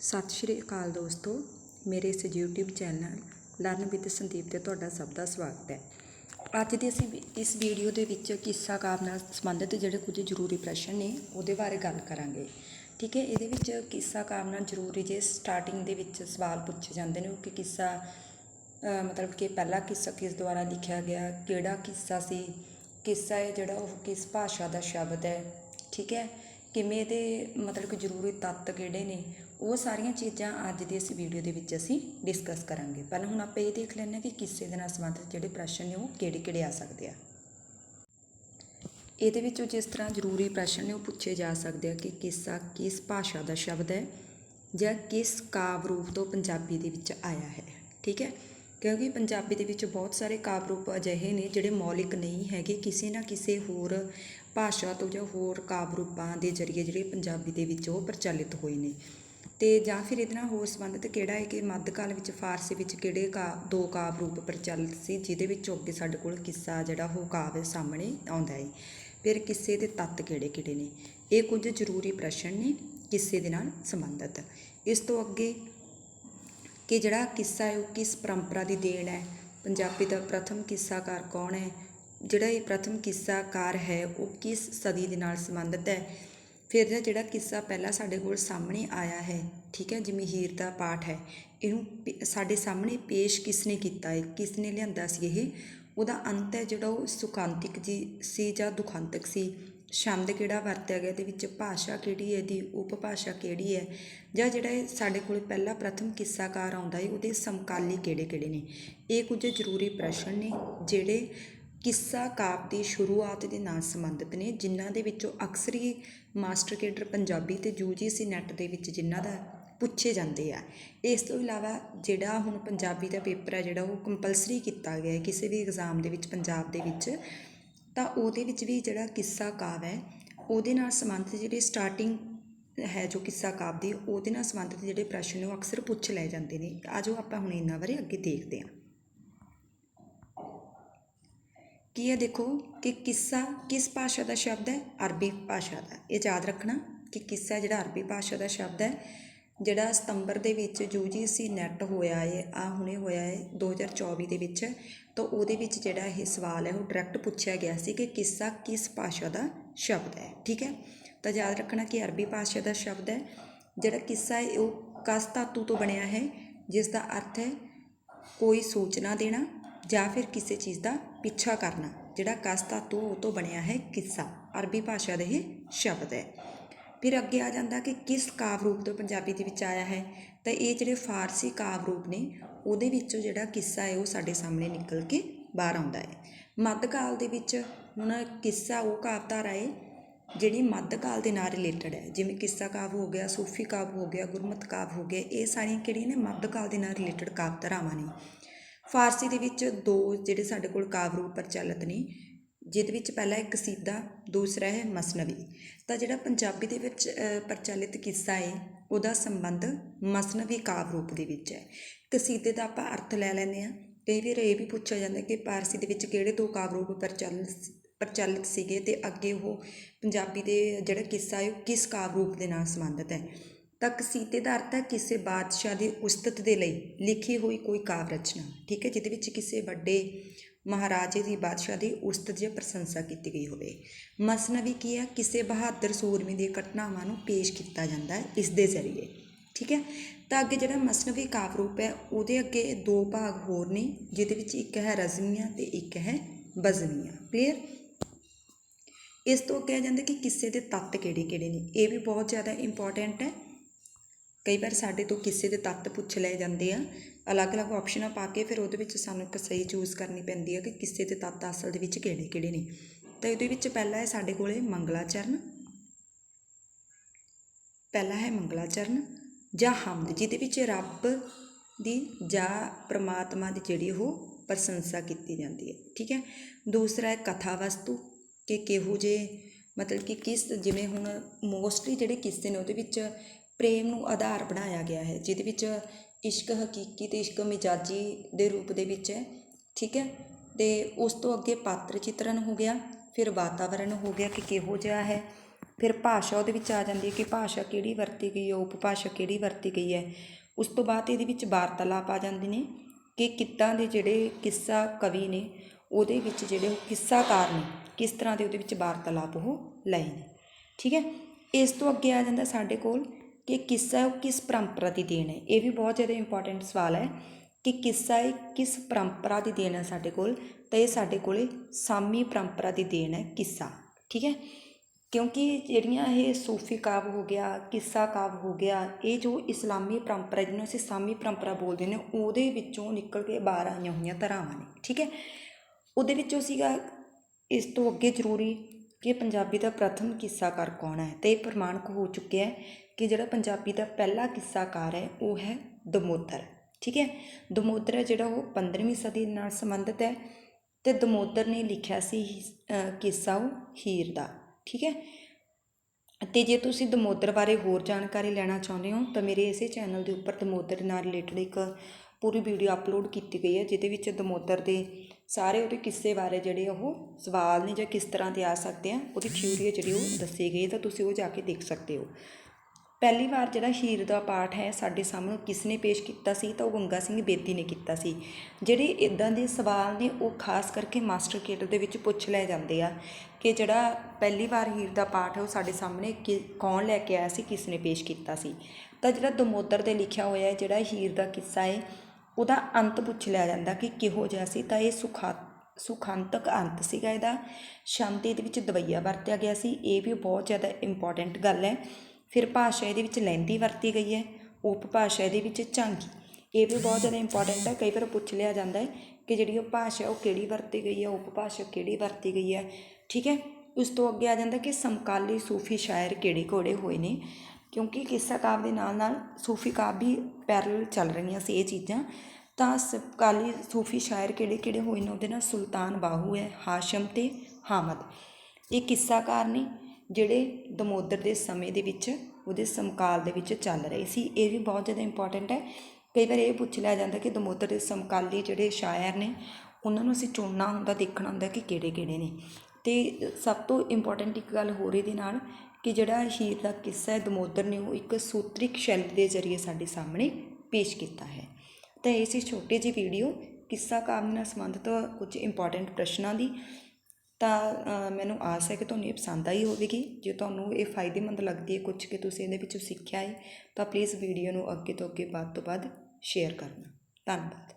ਸਤਿ ਸ਼੍ਰੀ ਅਕਾਲ ਦੋਸਤੋ, ਮੇਰੇ ਇਸ YouTube channel learn with Sandeep ਤੇ ਤੁਹਾਡਾ ਸਭ ਦਾ ਸਵਾਗਤ ਹੈ। ਅੱਜ ਦੀ ਅਸੀਂ ਵੀ- ਇਸ ਵੀਡੀਓ ਦੇ ਵਿੱਚ ਕਿੱਸਾ ਕਾਵ ਨਾਲ ਸੰਬੰਧਿਤ ਜਿਹੜੇ ਕੁਝ ਜ਼ਰੂਰੀ ਪ੍ਰਸ਼ਨ ਨੇ, ਉਹਦੇ ਬਾਰੇ ਗੱਲ ਕਰਾਂਗੇ। ਠੀਕ ਹੈ, ਇਹਦੇ ਵਿੱਚ ਕਿੱਸਾ ਕਾਵ ਨਾਲ ਜ਼ਰੂਰੀ ਜੇ ਸਟਾਰਟਿੰਗ ਦੇ ਵਿੱਚ ਸਵਾਲ ਪੁੱਛੇ ਜਾਂਦੇ ਨੇ ਕਿ ਕਿੱਸਾ ਮਤਲਬ ਕਿ ਪਹਿਲਾ ਕਿੱਸਾ ਕਿਸ ਦੁਆਰਾ ਲਿਖਿਆ ਗਿਆ, ਕਿਹੜਾ ਕਿੱਸਾ ਸੀ, ਕਿੱਸਾ ਹੈ ਜਿਹੜਾ ਉਹ ਕਿਸ ਭਾਸ਼ਾ ਦਾ ਸ਼ਬਦ ਹੈ, ਠੀਕ ਹੈ, ਕਿਵੇਂ ਦੇ ਮਤਲਬ ਕਿ ਜ਼ਰੂਰੀ ਤੱਤ ਕਿਹੜੇ ਨੇ ਉਹ ਸਾਰੀਆਂ ਚੀਜ਼ਾਂ ਅੱਜ ਦੀ ਇਸ ਵੀਡੀਓ ਦੇ ਵਿੱਚ ਅਸੀਂ ਡਿਸਕਸ ਕਰਾਂਗੇ। ਪਹਿਲਾਂ ਹੁਣ ਆਪਾਂ ਇਹ ਦੇਖ ਲੈਂਦੇ ਹਾਂ ਕਿ ਕਿੱਸੇ ਦੇ ਨਾਲ ਸੰਬੰਧਿਤ ਜਿਹੜੇ ਪ੍ਰਸ਼ਨ ਨੇ ਉਹ ਕਿਹੜੇ ਕਿਹੜੇ ਆ ਸਕਦੇ ਆ। ਇਹਦੇ ਵਿੱਚੋਂ ਜਿਸ ਤਰ੍ਹਾਂ ਜ਼ਰੂਰੀ ਪ੍ਰਸ਼ਨ ਨੇ ਉਹ ਪੁੱਛੇ ਜਾ ਸਕਦੇ ਆ ਕਿ ਕਿੱਸਾ ਕਿਸ ਭਾਸ਼ਾ ਦਾ ਸ਼ਬਦ ਹੈ ਜਾਂ ਕਿਸ ਕਾਵਿ ਰੂਪ ਤੋਂ ਪੰਜਾਬੀ ਦੇ ਵਿੱਚ ਆਇਆ ਹੈ। ਠੀਕ ਹੈ? ਕਿਉਂਕਿ ਪੰਜਾਬੀ ਦੇ ਵਿੱਚ ਬਹੁਤ ਸਾਰੇ ਕਾਵ ਰੂਪ ਅਜਿਹੇ ਨੇ ਜਿਹੜੇ ਮੌਲਿਕ ਨਹੀਂ ਹੈਗੇ, ਕਿਸੇ ਨਾ ਕਿਸੇ ਹੋਰ ਭਾਸ਼ਾ ਤੋਂ ਜਾਂ ਹੋਰ ਕਾਵ ਰੂਪਾਂ ਦੇ ਜ਼ਰੀਏ ਜਿਹੜੇ ਪੰਜਾਬੀ ਦੇ ਵਿੱਚ ਉਹ ਪ੍ਰਚਲਿਤ ਹੋਏ ਨੇ। ਅਤੇ ਜਾਂ ਫਿਰ ਇਹਦੇ ਨਾਲ ਹੋਰ ਸੰਬੰਧਿਤ ਕਿਹੜਾ ਹੈ ਕਿ ਮੱਧ ਕਾਲ ਵਿੱਚ ਫਾਰਸੀ ਵਿੱਚ ਕਿਹੜੇ ਕਾ, ਦੋ ਕਾਵਿ ਰੂਪ ਪ੍ਰਚਲਿਤ ਸੀ, ਜਿਹਦੇ ਵਿੱਚੋਂ ਅੱਗੇ ਸਾਡੇ ਕੋਲ ਕਿੱਸਾ ਜਿਹੜਾ ਉਹ ਕਾਵਿ ਸਾਹਮਣੇ ਆਉਂਦਾ ਹੈ। ਫਿਰ ਕਿੱਸੇ ਦੇ ਤੱਤ ਕਿਹੜੇ ਕਿਹੜੇ ਨੇ? ਇਹ ਕੁਝ ਜ਼ਰੂਰੀ ਪ੍ਰਸ਼ਨ ਨੇ ਕਿੱਸੇ ਦੇ ਨਾਲ ਸੰਬੰਧਿਤ। ਇਸ ਤੋਂ ਅੱਗੇ ਕਿ ਜਿਹੜਾ ਕਿੱਸਾ ਹੈ, ਉਹ ਕਿਸ ਪਰੰਪਰਾ ਦੀ ਦੇਣ ਹੈ? ਪੰਜਾਬੀ ਦਾ ਪ੍ਰਥਮ ਕਿੱਸਾਕਾਰ ਕੌਣ ਹੈ? ਜਿਹੜਾ ਇਹ ਪ੍ਰਥਮ ਕਿੱਸਾਕਾਰ ਹੈ, ਉਹ ਕਿਸ ਸਦੀ ਦੇ ਨਾਲ ਸੰਬੰਧਿਤ ਹੈ? ਫਿਰ ਦਾ ਜਿਹੜਾ ਕਿੱਸਾ ਪਹਿਲਾਂ ਸਾਡੇ ਕੋਲ ਸਾਹਮਣੇ ਆਇਆ ਹੈ, ਠੀਕ ਹੈ, ਜਿਵੇਂ ਹੀਰ ਦਾ ਪਾਠ ਹੈ, ਇਹਨੂੰ ਪੇ- ਸਾਡੇ ਸਾਹਮਣੇ ਪੇਸ਼ ਕਿਸ ਨੇ ਕੀਤਾ ਹੈ ਕਿਸ ਨੇ ਲਿਆਂਦਾ ਸੀ ਇਹ? ਉਹਦਾ ਅੰਤ ਹੈ ਜਿਹੜਾ ਉਹ ਸੁਖਾਂਤਿਕ ਜੀ ਸੀ ਜਾਂ ਦੁਖਾਂਤਕ ਸੀ? ਛੰਦ ਕਿਹੜਾ ਵਰਤਿਆ ਗਿਆ ਇਹਦੇ ਵਿੱਚ ਭਾਸ਼ਾ ਕਿਹੜੀ ਹੈ ਦੀ ਉਪਭਾਸ਼ਾ ਕਿਹੜੀ ਹੈ? ਜਾਂ ਜਿਹੜਾ ਇਹ ਸਾਡੇ ਕੋਲ ਪਹਿਲਾ ਪ੍ਰਥਮ ਕਿੱਸਾਕਾਰ ਆਉਂਦਾ ਹੈ, ਉਹਦੇ ਸਮਕਾਲੀ ਕਿਹੜੇ ਕਿਹੜੇ ਨੇ? ਇਹ ਕੁਝ ਜ਼ਰੂਰੀ ਪ੍ਰਸ਼ਨ ਨੇ, ਜਿਹੜੇ ਕਿੱਸਾ ਕਾਵ ਦੀ ਸ਼ੁਰੂਆਤ ਦੇ ਨਾਲ ਸੰਬੰਧਿਤ ਨੇ, ਜਿਨ੍ਹਾਂ ਦੇ ਵਿੱਚੋਂ ਅਕਸਰ ਹੀ ਮਾਸਟਰ ਕੇਡਰ ਪੰਜਾਬੀ ਤੇ ਯੂਜੀਸੀ ਨੈਟ ਦੇ ਵਿੱਚ ਜਿਨ੍ਹਾਂ ਦਾ ਪੁੱਛੇ ਜਾਂਦੇ ਆ, ਇਸ ਤੋਂ ਇਲਾਵਾ ਜਿਹੜਾ ਹੁਣ ਪੰਜਾਬੀ ਦਾ ਪੇਪਰ ਹੈ ਜਿਹੜਾ ਉਹ ਕੰਪਲਸਰੀ ਕੀਤਾ ਗਿਆ ਹੈ ਕਿਸੇ ਵੀ ਐਗਜ਼ਾਮ ਦੇ ਵਿੱਚ ਪੰਜਾਬ ਦੇ ਵਿੱਚ, ਤਾਂ ਉਹਦੇ ਵਿੱਚ ਵੀ ਜਿਹੜਾ ਕਿੱਸਾ ਕਾਵ ਹੈ, ਉਹਦੇ ਨਾਲ ਸੰਬੰਧਿਤ ਜਿਹੜੇ ਸਟਾਰਟਿੰਗ ਹੈ ਜੋ ਕਿੱਸਾ ਕਾਵ ਦੀ, ਉਹਦੇ ਨਾਲ ਸੰਬੰਧਿਤ ਜਿਹੜੇ ਪ੍ਰਸ਼ਨ ਉਹ ਅਕਸਰ ਪੁੱਛ ਲਏ ਜਾਂਦੇ ਨੇ। ਆਜੋ ਆਪਾਂ ਹੁਣ ਇਹਨਾਂ ਬਾਰੇ ਅੱਗੇ ਦੇਖਦੇ ਹਾਂ। ਕੀ ਹੈ ਦੇਖੋ ਕਿ ਕਿੱਸਾ ਕਿਸ ਭਾਸ਼ਾ ਦਾ ਸ਼ਬਦ ਹੈ? ਅਰਬੀ ਭਾਸ਼ਾ ਦਾ। ਇਹ ਯਾਦ ਰੱਖਣਾ ਕਿ ਕਿੱਸਾ ਜਿਹੜਾ ਅਰਬੀ ਭਾਸ਼ਾ ਦਾ ਸ਼ਬਦ ਹੈ, ਜਿਹੜਾ ਸਤੰਬਰ ਦੇ ਵਿੱਚ ਯੂਜੀਸੀ ਨੈਟ ਹੋਇਆ ਹੈ ਆ ਹੁਣੇ ਹੋਇਆ ਹੈ 2024 ਦੇ ਵਿੱਚ। ਤਾਂ ਉਹਦੇ ਵਿੱਚ ਜਿਹੜਾ ਇਹ ਸਵਾਲ ਹੈ, ਉਹ ਡਾਇਰੈਕਟ ਪੁੱਛਿਆ ਗਿਆ ਸੀ ਕਿ ਕਿੱਸਾ ਕਿਸ ਭਾਸ਼ਾ ਦਾ ਸ਼ਬਦ ਹੈ, ਠੀਕ ਹੈ? ਤਾਂ ਯਾਦ ਰੱਖਣਾ ਕਿ ਅਰਬੀ ਭਾਸ਼ਾ ਦਾ ਸ਼ਬਦ ਹੈ, ਜਿਹੜਾ ਕਿੱਸਾ ਹੈ, ਉਹ ਕਸ ਧਾਤੂ ਤੋਂ ਬਣਿਆ ਹੈ ਜਿਸ ਦਾ ਅਰਥ ਹੈ ਕੋਈ ਸੂਚਨਾ ਦੇਣਾ ਜਾਂ ਫਿਰ ਕਿਸੇ ਚੀਜ਼ ਦਾ ਪਿੱਛਾ ਕਰਨਾ, ਜਿਹੜਾ ਕਸ ਧਾਤੂ ਉਹ ਤੋਂ ਬਣਿਆ ਹੈ ਕਿੱਸਾ, ਅਰਬੀ ਭਾਸ਼ਾ ਦਾ ਇਹ ਸ਼ਬਦ ਹੈ। ਫਿਰ ਅੱਗੇ ਆ ਜਾਂਦਾ ਕਿ ਕਿਸ ਕਾਵ ਰੂਪ ਤੋਂ ਪੰਜਾਬੀ ਦੇ ਵਿੱਚ ਆਇਆ ਹੈ, ਤਾਂ ਇਹ ਜਿਹੜੇ ਫਾਰਸੀ ਕਾਵ ਰੂਪ ਨੇ, ਉਹਦੇ ਵਿੱਚੋਂ ਜਿਹੜਾ ਕਿੱਸਾ ਹੈ ਉਹ ਸਾਡੇ ਸਾਹਮਣੇ ਨਿਕਲ ਕੇ ਬਾਹਰ ਆਉਂਦਾ ਹੈ। ਮੱਧਕਾਲ ਦੇ ਵਿੱਚ ਹੁਣ ਕਿੱਸਾ ਉਹ ਕਾਵਧਾਰਾ ਹੈ, ਜਿਹੜੀ ਮੱਧਕਾਲ ਦੇ ਨਾਲ ਰਿਲੇਟਡ ਹੈ, ਜਿਵੇਂ ਕਿੱਸਾ ਕਾਵ ਹੋ ਗਿਆ, ਸੂਫੀ ਕਾਵ ਹੋ ਗਿਆ, ਗੁਰਮਤਿ ਕਾਵ ਹੋ ਗਿਆ, ਇਹ ਸਾਰੀਆਂ ਕਿਹੜੀਆਂ ਨੇ? ਮੱਧਕਾਲ ਦੇ ਨਾਲ ਰਿਲੇਟਡ ਕਾਵਧਾਰਾਵਾਂ ਨੇ। ਫਾਰਸੀ ਦੇ ਵਿੱਚ ਦੋ ਜਿਹੜੇ ਸਾਡੇ ਕੋਲ ਕਾਵ ਰੂਪ ਪ੍ਰਚਲਿਤ ਨੇ, ਜਿਹਦੇ ਵਿੱਚ ਪਹਿਲਾ ਇੱਕ ਕਸੀਦਾ ਦੂਸਰਾ ਹੈ ਮਸਨਵੀ। ਤਾਂ ਜਿਹੜਾ ਪੰਜਾਬੀ ਦੇ ਵਿੱਚ ਪ੍ਰਚਲਿਤ ਕਿੱਸਾ ਹੈ ਉਹਦਾ ਸੰਬੰਧ ਮਸਨਵੀ ਕਾਵ ਰੂਪ ਦੇ ਵਿੱਚ ਹੈ। ਕਸੀਦੇ ਦਾ ਆਪਾਂ ਅਰਥ ਲੈ ਲੈਂਦੇ ਹਾਂ। ਕਈ ਵਾਰ ਇਹ ਵੀ ਪੁੱਛਿਆ ਜਾਂਦਾ ਕਿ ਪਾਰਸੀ ਦੇ ਵਿੱਚ ਕਿਹੜੇ ਦੋ ਕਾਵ ਰੂਪ ਪ੍ਰਚਲਿਤ ਪ੍ਰਚਲਿਤ ਸੀਗੇ ਤੇ ਅੱਗੇ ਉਹ ਪੰਜਾਬੀ ਦੇ ਜਿਹੜਾ ਕਿੱਸਾ ਹੈ ਉਹ ਕਿਸ ਕਾਵ ਰੂਪ ਦੇ ਨਾਲ ਸੰਬੰਧਿਤ ਹੈ? ਤਾਂ ਕਸੀਦੇ ਦਾ ਅਰਥ ਹੈ ਕਿਸੇ ਬਾਦਸ਼ਾਹ ਦੀ ਉਸਤਤ ਦੇ ਲਈ ਲਿਖੀ ਹੋਈ ਕੋਈ ਕਾਵ ਰਚਨਾ, ਠੀਕ ਹੈ, ਜਿਹਦੇ ਵਿੱਚ ਕਿਸੇ ਵੱਡੇ ਮਹਾਰਾਜੇ ਦੀ ਬਾਦਸ਼ਾਹ ਦੀ ਉਸਤਤ ਜਾਂ ਪ੍ਰਸ਼ੰਸਾ ਕੀਤੀ ਗਈ ਹੋਵੇ। ਮਸਨਵੀ ਕੀ ਹੈ? ਕਿਸੇ ਬਹਾਦਰ ਸੂਰਮੇ ਦੀਆਂ ਘਟਨਾਵਾਂ ਨੂੰ ਪੇਸ਼ ਕੀਤਾ ਜਾਂਦਾ ਹੈ ਇਸ ਦੇ ਜ਼ਰੀਏ, ਠੀਕ ਹੈ? ਤਾਂ ਅੱਗੇ ਜਿਹੜਾ ਮਸਨਵੀ ਕਾਵ ਰੂਪ ਹੈ, ਉਹਦੇ ਅੱਗੇ ਦੋ ਭਾਗ ਹੋਰ ਨੇ, ਜਿਹਦੇ ਵਿੱਚ ਇੱਕ ਹੈ ਰਜ਼ਮੀਆਂ ਤੇ ਇੱਕ ਹੈ ਬਜ਼ਮੀਆਂ ਕਲੀਅਰ ਇਸ ਤੋਂ ਕਿਹਾ ਜਾਂਦਾ ਕਿ ਕਿਸੇ ਦੇ ਤੱਤ ਕਿਹੜੇ ਕਿਹੜੇ ਨੇ? ਇਹ ਵੀ ਬਹੁਤ ਜ਼ਿਆਦਾ ਇੰਪੋਰਟੈਂਟ ਹੈ। ਕਈ ਵਾਰ ਸਾਡੇ ਤੋਂ ਕਿਸੇ ਦੇ ਤੱਤ ਪੁੱਛ ਲਏ ਜਾਂਦੇ ਆ, ਅਲੱਗ-ਅਲੱਗ ਆਪਸ਼ਨਾਂ ਪਾ ਕੇ ਫਿਰ ਉਹਦੇ ਵਿੱਚ ਸਾਨੂੰ ਇੱਕ ਸਹੀ ਚੂਜ਼ ਕਰਨੀ ਪੈਂਦੀ ਹੈ ਕਿ ਕਿਸੇ ਦੇ ਤੱਤ ਅਸਲ ਦੇ ਵਿੱਚ ਕਿਹੜੇ-ਕਿਹੜੇ ਨੇ। ਤਾਂ ਇਹਦੇ ਵਿੱਚ ਪਹਿਲਾ ਹੈ ਸਾਡੇ ਕੋਲੇ ਮੰਗਲਾਚਰਨ। ਪਹਿਲਾ ਹੈ ਮੰਗਲਾਚਰਨ ਜਾਂ ਹਮਦ, ਜਿਹਦੇ ਵਿੱਚ ਰੱਬ ਦੀ ਜਾਂ ਪ੍ਰਮਾਤਮਾ ਦੀ ਜਿਹੜੀ ਉਹ ਪ੍ਰਸ਼ੰਸਾ ਕੀਤੀ ਜਾਂਦੀ ਹੈ। ਠੀਕ ਹੈ? ਦੂਸਰਾ ਹੈ ਕਥਾ ਵਸਤੂ ਕਿ ਕਿਹੋ ਜੇ ਮਤਲਬ ਕਿ ਕਿਸ ਜਿਵੇਂ ਹੁਣ ਮੋਸਟਲੀ ਜਿਹੜੇ ਕਿੱਸੇ ਨੇ ਉਹਦੇ ਵਿੱਚ ਪ੍ਰੇਮ ਨੂੰ ਆਧਾਰ ਬਣਾਇਆ ਗਿਆ ਹੈ, ਜਿਹਦੇ ਵਿੱਚ ਇਸ਼ਕ ਹਕੀਕੀ ਅਤੇ ਇਸ਼ਕ ਮਿਜਾਜੀ ਦੇ ਰੂਪ ਦੇ ਵਿੱਚ ਹੈ, ਠੀਕ ਹੈ? ਅਤੇ ਉਸ ਤੋਂ ਅੱਗੇ ਪਾਤਰ ਚਿੱਤਰਨ ਹੋ ਗਿਆ, ਫਿਰ ਵਾਤਾਵਰਣ ਹੋ ਗਿਆ ਕਿ ਕਿਹੋ ਜਿਹਾ ਹੈ, ਫਿਰ ਭਾਸ਼ਾ ਉਹਦੇ ਵਿੱਚ ਆ ਜਾਂਦੀ ਹੈ ਕਿ ਭਾਸ਼ਾ ਕਿਹੜੀ ਵਰਤੀ ਗਈ ਹੈ, ਉਪਭਾਸ਼ਾ ਕਿਹੜੀ ਵਰਤੀ ਗਈ ਹੈ। ਉਸ ਤੋਂ ਬਾਅਦ ਇਹਦੇ ਵਿੱਚ ਵਾਰਤਾਲਾਪ ਆ ਜਾਂਦੇ ਨੇ ਕਿ ਕਿੱਦਾਂ ਦੇ ਜਿਹੜੇ ਕਿੱਸਾ ਕਵੀ ਨੇ, ਉਹਦੇ ਵਿੱਚ ਜਿਹੜੇ ਉਹ ਕਿੱਸਾਕਾਰ ਨੇ, ਕਿਸ ਤਰ੍ਹਾਂ ਦੇ ਉਹਦੇ ਵਿੱਚ ਵਾਰਤਾਲਾਪ ਉਹ ਲਏ ਨੇ, ਠੀਕ ਹੈ? ਇਸ ਤੋਂ ਅੱਗੇ ਆ ਜਾਂਦਾ ਸਾਡੇ ਕੋਲ ਕਿ ਕਿੱਸਾ ਉਹ ਕਿਸ ਪਰੰਪਰਾ ਦੀ ਦੇਣ ਹੈ? ਇਹ ਵੀ ਬਹੁਤ ਜ਼ਿਆਦਾ ਇੰਪੋਰਟੈਂਟ ਸਵਾਲ ਹੈ ਕਿ ਕਿੱਸਾ ਇਹ ਕਿਸ ਪਰੰਪਰਾ ਦੀ ਦੇਣ ਹੈ ਸਾਡੇ ਕੋਲ? ਤਾਂ ਇਹ ਸਾਡੇ ਕੋਲੇ ਸਾਮੀ ਪਰੰਪਰਾ ਦੀ ਦੇਣ ਹੈ ਕਿੱਸਾ, ਠੀਕ ਹੈ? ਕਿਉਂਕਿ ਜਿਹੜੀਆਂ ਇਹ ਸੂਫੀ ਕਾਵ ਹੋ ਗਿਆ, ਕਿੱਸਾ ਕਾਵ ਹੋ ਗਿਆ, ਇਹ ਜੋ ਇਸਲਾਮੀ ਪਰੰਪਰਾ ਜਿਹਨੂੰ ਅਸੀਂ ਸਾਮੀ ਪਰੰਪਰਾ ਬੋਲਦੇ ਨੇ, ਉਹਦੇ ਵਿੱਚੋਂ ਨਿਕਲ ਕੇ ਬਾਹਰ ਆਈਆਂ ਹੋਈਆਂ ਧਾਰਾਵਾਂ ਨੇ, ਠੀਕ ਹੈ? ਉਹਦੇ ਵਿੱਚੋਂ ਸੀਗਾ ਇਸ ਤੋਂ ਅੱਗੇ ਜ਼ਰੂਰੀ ਕਿ ਪੰਜਾਬੀ ਦਾ ਪ੍ਰਥਮ ਕਿੱਸਾਕਾਰ ਕੌਣ ਹੈ? ਤੇ ਇਹ ਪ੍ਰਮਾਣਕ ਹੋ ਚੁੱਕਿਆ ਹੈ ਕਿ ਜਿਹੜਾ ਪੰਜਾਬੀ ਦਾ ਪਹਿਲਾ ਕਿੱਸਾਕਾਰ ਹੈ, ਉਹ ਹੈ ਦਮੋਦਰ, ਠੀਕ ਹੈ? ਦਮੋਦਰ ਹੈ ਜਿਹੜਾ ਉਹ 15ਵੀਂ ਸਦੀ ਨਾਲ ਸੰਬੰਧਿਤ ਹੈ ਤੇ ਦਮੋਦਰ ਨੇ ਲਿਖਿਆ ਸੀ ਕਿੱਸਾ ਉਹ ਹੀਰ ਦਾ, ਠੀਕ ਹੈ? ਅਤੇ ਜੇ ਤੁਸੀਂ ਦਮੋਦਰ ਬਾਰੇ ਹੋਰ ਜਾਣਕਾਰੀ ਲੈਣਾ ਚਾਹੁੰਦੇ ਹੋ, ਤਾਂ ਮੇਰੇ ਇਸੇ ਚੈਨਲ ਦੇ ਉੱਪਰ ਦਮੋਦਰ ਨਾਲ ਰਿਲੇਟਡ ਇੱਕ ਪੂਰੀ ਵੀਡੀਓ ਅਪਲੋਡ ਕੀਤੀ ਗਈ ਹੈ, ਜਿਹਦੇ ਵਿੱਚ ਦਮੋਦਰ ਦੇ ਸਾਰੇ ਉਹਦੇ ਕਿੱਸੇ ਬਾਰੇ ਜਿਹੜੇ ਉਹ ਸਵਾਲ ਨੇ ਜਾਂ ਕਿਸ ਤਰ੍ਹਾਂ ਦੇ ਆ ਸਕਦੇ ਆ, ਉਹਦੀ ਥਿਊਰੀ ਹੈ ਜਿਹੜੀ ਉਹ ਦੱਸੀ ਗਈ ਹੈ, ਤਾਂ ਤੁਸੀਂ ਉਹ ਜਾ ਕੇ ਦੇਖ ਸਕਦੇ ਹੋ। ਪਹਿਲੀ ਵਾਰ ਜਿਹੜਾ ਹੀਰ ਦਾ ਪਾਠ ਹੈ, ਸਾਡੇ ਸਾਹਮਣੇ ਕਿਸ ਨੇ ਪੇਸ਼ ਕੀਤਾ ਸੀ, ਤਾਂ ਉਹ ਗੰਗਾ ਸਿੰਘ ਬੇਦੀ ਨੇ ਕੀਤਾ ਸੀ। ਜਿਹੜੇ ਇਦਾਂ ਦੇ ਸਵਾਲ ਨੇ, ਉਹ ਖਾਸ ਕਰਕੇ ਮਾਸਟਰ ਕੇਡਰ ਦੇ ਵਿੱਚ ਪੁੱਛ ਲਏ ਜਾਂਦੇ ਆ ਕਿ ਜਿਹੜਾ ਪਹਿਲੀ ਵਾਰ ਹੀਰ ਦਾ ਪਾਠ ਹੈ, ਉਹ ਸਾਡੇ ਸਾਹਮਣੇ ਕਿ, ਕੌਣ ਲੈ ਕੇ ਆਇਆ ਸੀ, ਕਿਸ ਨੇ ਪੇਸ਼ ਕੀਤਾ ਸੀ। ਤਾਂ ਜਿਹੜਾ ਦਮੋਦਰ ਦੇ ਲਿਖਿਆ ਹੋਇਆ ਹੈ, ਜਿਹੜਾ ਹੀਰ ਦਾ ਕਿੱਸਾ ਹੈ, ਉਹਦਾ ਅੰਤ ਪੁੱਛ ਲਿਆ ਜਾਂਦਾ ਕਿ ਕਿਹੋ ਜਿਹਾ ਸੀ, ਤਾਂ ਇਹ ਸੁਖਾ, ਸੁਖਾਂਤਕ ਅੰਤ ਸੀਗਾ ਇਹਦਾ। ਸ਼ਾਂਤੀ ਦੇ ਵਿੱਚ ਦਵਈਆ ਵਰਤਿਆ ਗਿਆ ਸੀ। ਇਹ ਵੀ ਬਹੁਤ ਜ਼ਿਆਦਾ ਇੰਪੋਰਟੈਂਟ ਗੱਲ ਹੈ। ਫਿਰ ਭਾਸ਼ਾ ਇਹਦੇ ਵਿੱਚ ਲਹਿੰਦੀ ਵਰਤੀ ਗਈ ਹੈ ਉਪਭਾਸ਼ਾ ਇਹਦੇ ਵਿੱਚ ਝਾਂਗੀ। ਇਹ ਵੀ ਬਹੁਤ ਜ਼ਿਆਦਾ ਇੰਪੋਰਟੈਂਟ ਹੈ, ਕਈ ਵਾਰ ਪੁੱਛ ਲਿਆ ਜਾਂਦਾ ਹੈ ਕਿ ਜਿਹੜੀ ਉਹ ਭਾਸ਼ਾ ਉਹ ਕਿਹੜੀ ਵਰਤੀ ਗਈ ਹੈ ਉਪਭਾਸ਼ਾ ਕਿਹੜੀ ਵਰਤੀ ਗਈ ਹੈ, ਠੀਕ ਹੈ? ਉਸ ਤੋਂ ਅੱਗੇ ਆ ਜਾਂਦਾ ਕਿ ਸਮਕਾਲੀ ਸੂਫੀ ਸ਼ਾਇਰ ਕਿਹੜੇ ਘੋੜੇ ਹੋਏ ਨੇ, ਕਿਉਂਕਿ ਕਿੱਸਾ ਕਾਵ ਦੇ ਨਾਲ ਨਾਲ ਸੂਫੀ ਕਾਵ ਵੀ ਪੈਰਲ ਚੱਲ ਰਹੀਆਂ ਸੀ ਇਹ ਚੀਜ਼ਾਂ, ਤਾਂ ਸਮਕਾਲੀ ਸੂਫੀ ਸ਼ਾਇਰ ਕਿਹੜੇ ਕਿਹੜੇ ਹੋਏ ਨੇ, ਉਹਦੇ ਨਾਲ ਸੁਲਤਾਨ ਬਾਹੂ ਹੈ, ਹਾਸ਼ਮ ਤੇ ਹਾਮਦ। ਇਹ ਕਿੱਸਾਕਾਰ ਨੇ ਜਿਹੜੇ ਦਮੋਦਰ ਦੇ ਸਮੇਂ ਦੇ ਵਿੱਚ, ਉਹਦੇ ਸਮਕਾਲ ਦੇ ਵਿੱਚ ਚੱਲ ਰਹੇ ਸੀ। ਇਹ ਵੀ ਬਹੁਤ ਜ਼ਿਆਦਾ ਇੰਪੋਰਟੈਂਟ ਹੈ। ਕਈ ਵਾਰ ਇਹ ਪੁੱਛ ਲਿਆ ਜਾਂਦਾ ਕਿ ਦਮੋਦਰ ਦੇ ਸਮਕਾਲੀ ਜਿਹੜੇ ਸ਼ਾਇਰ ਨੇ, ਉਹਨਾਂ ਨੂੰ ਅਸੀਂ ਚੁਣਨਾ ਹੁੰਦਾ, ਦੇਖਣਾ ਹੁੰਦਾ ਕਿ ਕਿਹੜੇ ਕਿਹੜੇ ਨੇ। ਤੇ ਸਭ ਤੋਂ ਇੰਪੋਰਟੈਂਟ ਇੱਕ ਗੱਲ ਹੋਰ ਇਹਦੇ ਨਾਲ ਕਿ ਜਿਹੜਾ ਹੀਰ ਦਾ ਕਿੱਸਾ ਹੈ, ਦਮੋਦਰ ਨੇ ਉਹ ਇੱਕ ਸੂਤਰਿਕ ਸ਼ੈਲੀ ਦੇ ਜ਼ਰੀਏ ਸਾਡੇ ਸਾਹਮਣੇ ਪੇਸ਼ ਕੀਤਾ ਹੈ। ਤਾਂ ਇਹ ਸੀ ਛੋਟੀ ਜਿਹੀ ਵੀਡੀਓ ਕਿੱਸਾ ਕਾਵਿ ਨਾਲ ਸੰਬੰਧਿਤ ਕੁਝ ਇੰਪੋਰਟੈਂਟ ਪ੍ਰਸ਼ਨਾਂ ਦੀ। ਤਾਂ ਮੈਨੂੰ ਆਸ ਹੈ ਕਿ ਤੁਹਾਨੂੰ ਇਹ ਪਸੰਦ ਆਈ ਹੋਵੇਗੀ। ਜੇ ਤੁਹਾਨੂੰ ਇਹ ਫਾਇਦੇਮੰਦ ਲੱਗਦੀ ਹੈ ਕੁਝ ਕਿ ਤੁਸੀਂ ਇਹਦੇ ਵਿੱਚੋਂ ਸਿੱਖਿਆ ਹੈ, ਤਾਂ ਪਲੀਜ਼ ਵੀਡੀਓ ਨੂੰ ਅੱਗੇ ਤੋਂ ਅੱਗੇ ਵੱਧ ਤੋਂ ਵੱਧ ਸ਼ੇਅਰ ਕਰਨਾ। ਧੰਨਵਾਦ।